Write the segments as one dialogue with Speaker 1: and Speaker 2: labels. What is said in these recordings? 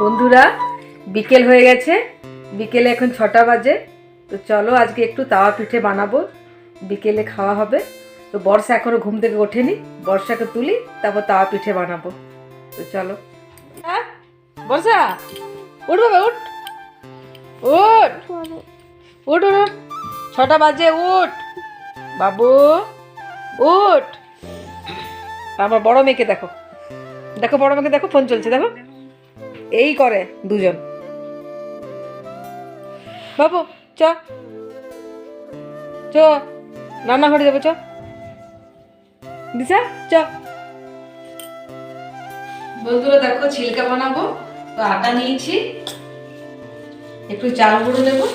Speaker 1: বন্ধুরা বিকেল হয়ে গেছে। বিকেলে এখন ছটা বাজে। তো চলো আজকে একটু তাওয়া পিঠে বানাবো। বিকেলে খাওয়া হবে। তো বর্ষা এখনও ঘুম থেকে ওঠেনি। বর্ষাকে তুলি তারপর তাওয়া পিঠে বানাবো। তো চলো। হ্যাঁ? বর্ষা উঠ বাবা উঠ। উঠ। উঠ উঠ উঠ। ছটা বাজে উঠ। বাবু। উঠ। আমার বড় মেয়েকে দেখো। দেখো, বড় মেয়েকে দেখো, ফোন চলছে, দেখো। এই করে দুজন। বাবু, চ। চ। রান্নাঘরে যাব, চ। দিশা, চ। বন্ধুরা, দেখো, ছিলকা বানাবো। তো আটা নিয়েছি। একটু চাল গুঁড়ো দেবো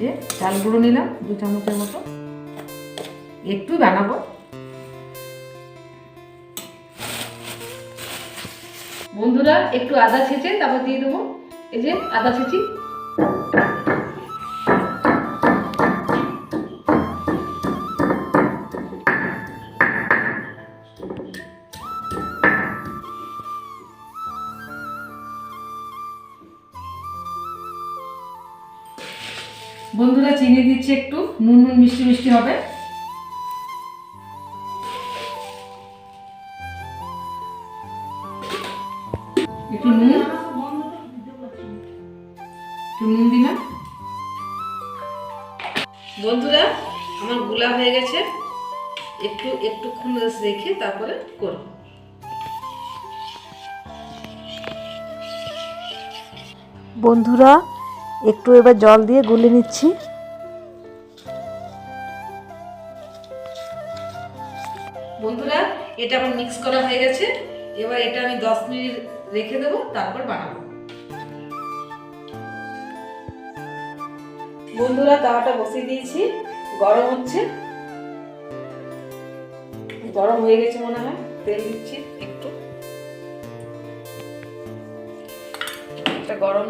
Speaker 1: যে চাল গুঁড়ো নিলাম, দু চামচের মতো। একটু বানাবো। বন্ধুরা, একটু আদা ছেঁচে তারপর দিয়ে দেবো। এই যে আদা ছেঁচি। বন্ধুরা চিনি দিচ্ছি একটু নুন নুন মিষ্টি মিষ্টি হবে। একটু নুন। একটু নুন দিলাম বন্ধুরা আমারগুলা হয়ে গেছে। একটু একটুক্ষণ রেখে তারপরে করব।
Speaker 2: বন্ধুরা একটু এবার জল দিয়ে গুলে নিচ্ছি।
Speaker 1: বন্ধুরা, এটা আমার মিক্স করা হয়ে গেছে। এবার এটা আমি দশ মিনিট রেখে দেবো, তারপর বানাবো। বন্ধুরা, তাওয়াটা বসিয়ে দিয়েছি। গরম হচ্ছে। গরম হয়ে গেছে মনে হয়। তেল দিচ্ছি একটু। এটা গরম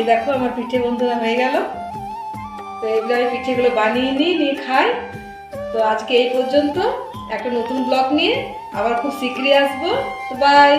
Speaker 1: এই দেখো আমার পিঠে বন্ধুরা হয়ে গেল। তো এইগুলো আমি পিঠেগুলো বানিয়ে নিই, নিয়ে খাই। তো আজকে এই পর্যন্ত একটা নতুন ব্লগ নিয়ে আবার খুব শীঘ্রই আসব। তো বাই